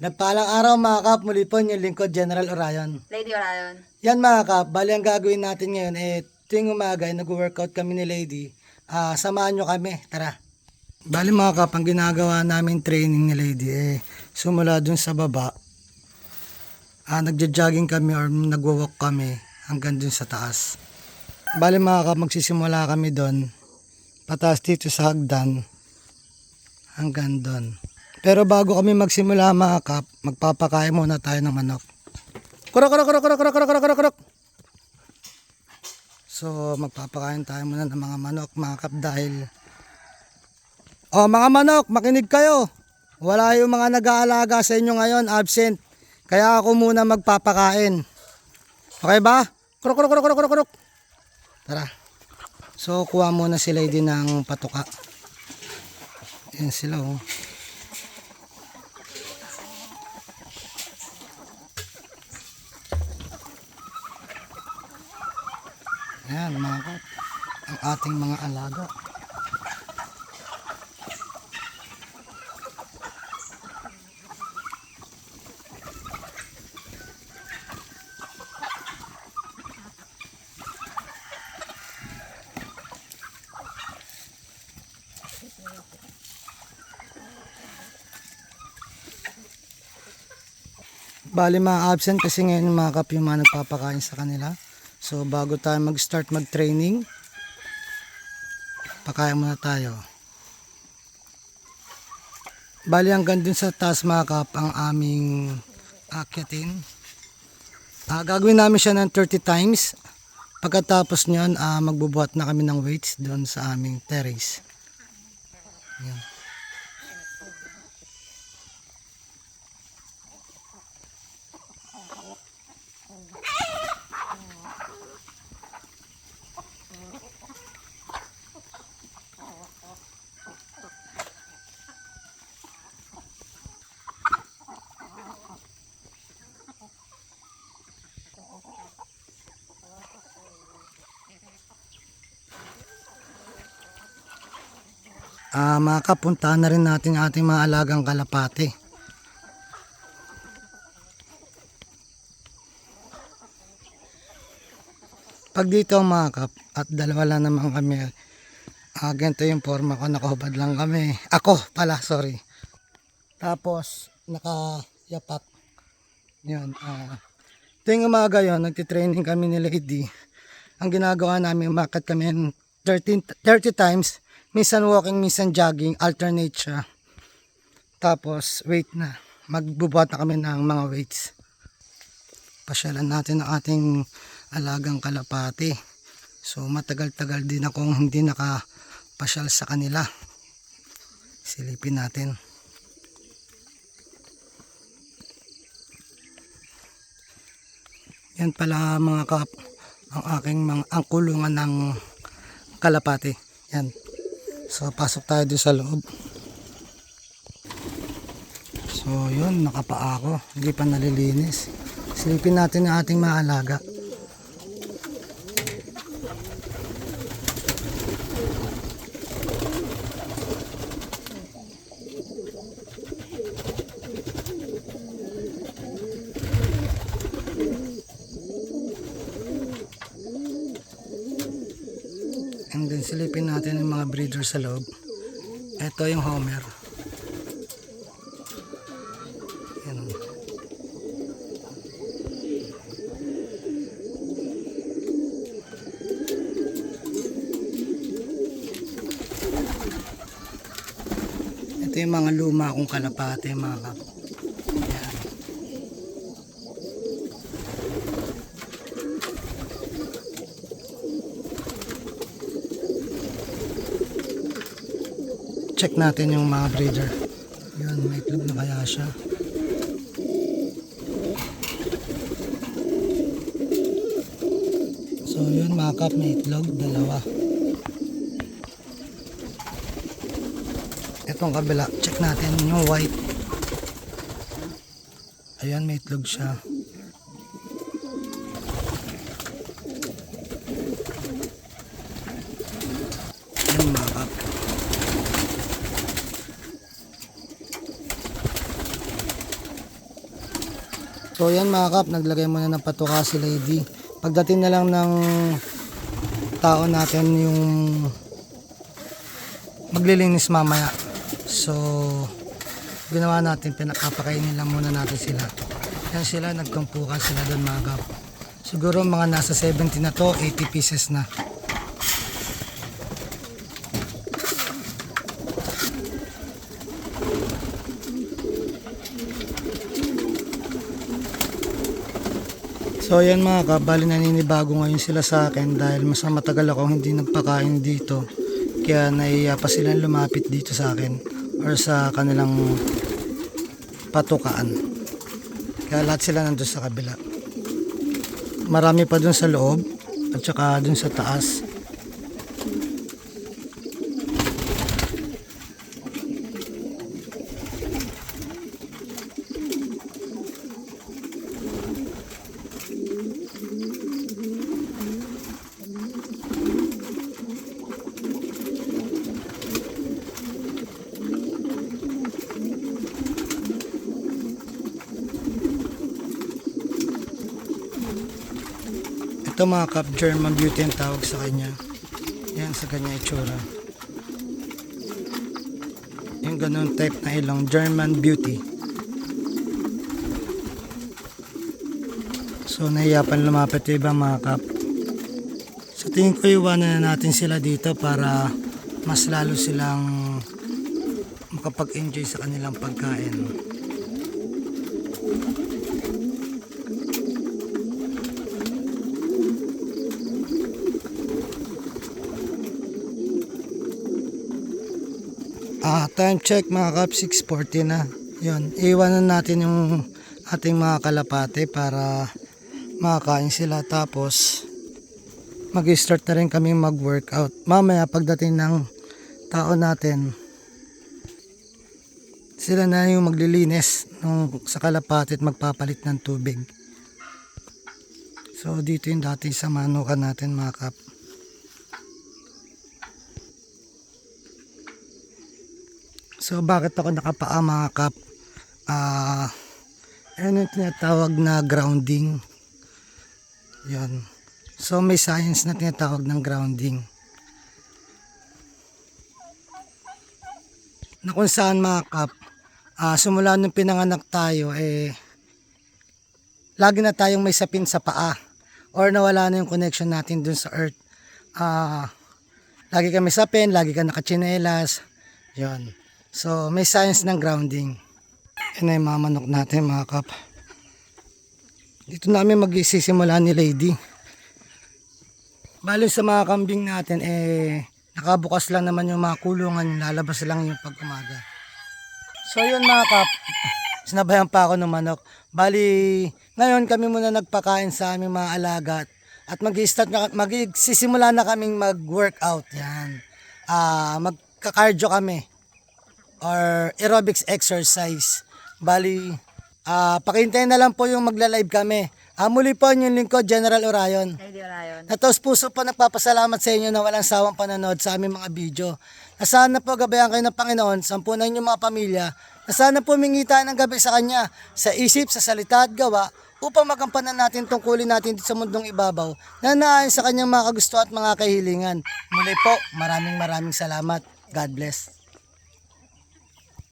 Nagpalang araw mga kap, muli po yung lingkod General Orion. Lady Orion. Yan mga kap, bali ang gagawin natin ngayon eh, tuwing umaga ay nag-workout kami ni Lady. Ah, samahan nyo kami, tara. Bali mga kap, ang ginagawa namin training ni Lady eh, sumula dun sa baba, ah, nagja-jogging kami or nagwo-walk kami hanggang dun sa taas. Bali mga kap, magsisimula kami doon, pataas dito sa hagdan, hanggang doon. Pero bago kami magsimula mga kap, magpapakain muna tayo ng manok. Kurok, kurok, kurok, kurok, kurok, kurok, kurok, kurok. So, magpapakain tayo muna ng mga manok mga kap dahil Oh, mga manok, makinig kayo. Wala yung mga nag-aalaga sa inyo ngayon, absent. Kaya ako muna magpapakain. Okay ba? Kurok, kurok, kurok, kurok, kurok, kurok. Tara. So, kuha muna si Lady ng patuka. Yan sila oh. Ayan mga kap, ang ating mga alaga. Bali mga absent kasi ngayon mga kap yung mga nagpapakain sa kanila. So bago tayo mag-start mag-training, pakain muna tayo. Bali hanggang dun sa taas mga kap ang aming akyatin. Ah, gagawin namin siya ng 30 times. Pagkatapos nyon, ah, magbubuhat na kami ng weights doon sa aming terrace. Yan. Ah, makapuntahan na rin natin ating mga alagang kalapate. Pag dito mga kap, at dalawa lang naman kami, ah, ganito yung forma ko, nakahubad lang kami. Ako pala, sorry. Tapos, nakayapak. Yun, ah, tuwing umaga yun, nagtitraining kami ni Lady. Ang ginagawa namin, umakat kami ng 13, 30 times. Minsan walking, minsan jogging, alternate siya. Tapos, wait na. Magbubuhat na kami ng mga weights. Pasyalan natin ang ating alagang kalapati. So, matagal-tagal din akong hindi nakapasyal sa kanila. Silipin natin. Yan pala mga kap, ang aking mga, ang kulungan ng kalapati. Yan. So, pasok tayo doon sa loob. So, yun, nakapaa ako. Hindi pa nalilinis. Silipin natin ang ating mga silipin natin yung mga breeder sa loob. Ito yung Homer. Ito yung mga luma kong kalapate mga kap. Check natin yung mga breeder. Yun, may itlog na kaya siya. So yun mga kap, may itlog, dalawa. Itong kabila, check natin yung white. Ayan, may itlog siya. Yan mga kap. So yan mga kap, naglagay muna ng patuka si lady. Pagdating na lang ng tao natin yung maglilinis mamaya. So ginawa natin, pinakapakainin lang muna natin sila. Yan sila, nagtumpukan sila doon mga kap. Siguro mga nasa 70 na to, 80 pieces na. So yan mga kap, bali naninibago ngayon sila sa akin dahil mas matagal ako hindi nagpakain dito. Kaya naiya pa silang lumapit dito sa akin or sa kanilang patukaan. Kaya lahat sila nandun sa kabila. Marami pa dun sa loob at saka dun sa taas. Ito mga cup German beauty ang tawag sa kanya. Yan sa kanya itsura. Yung ganun type na ilong German beauty. So nahiyapan lumapit yung ibang mga cup. Sa tingin ko iwanan na natin sila dito para mas lalo silang makapag-enjoy sa kanilang pagkain. Ah, time check mga kap, 6.40 na. Yun, iwanan natin yung ating mga kalapate para makakain sila. Tapos, mag-start na rin kami mag-workout. Mamaya pagdating ng tao natin, sila na yung maglilinis nung sa kalapate at magpapalit ng tubig. So, dito yung dati sa manukan natin mga kap. So bakit ako nakapaa mga kap? Ah, ano yung tinatawag na grounding? Yan. So may science na tinatawag ng grounding. Na kung saan mga kap, ah, simula nung pinanganak tayo, eh, lagi na tayong may sapin sa paa or nawala na yung connection natin dun sa earth. Ah, lagi kami sapin, lagi ka nakachinelas. Yon. So, may science ng grounding. Yan na yung mga manok natin, mga kap. Dito namin magsisimula ni Lady. Bali sa mga kambing natin, eh, nakabukas lang naman yung mga kulungan, lalabas lang yung pag umaga. So, yun mga kap, sinabayan pa ako ng manok. Bali, ngayon kami muna nagpakain sa aming mga alaga at mag-start na, magsisimula na kaming mag-workout. Yan. Ah, magka-cardio kami or aerobics exercise. Bali, ah pakintayin na lang po yung magla-live kami. Ah, muli po yung lingkod, General. Ay, di wala yun. Natos puso po nagpapasalamat sa inyo na walang sawang panonood sa aming mga video. Na sana po gabayan kayo ng Panginoon, sampunan yung mga pamilya, na sana po mingita ng gabi sa Kanya, sa isip, sa salita at gawa, upang magampanan natin tungkulin natin dito sa mundong ibabaw na naayon sa Kanyang mga kagusto at mga kahilingan. Muli po, maraming maraming salamat. God bless.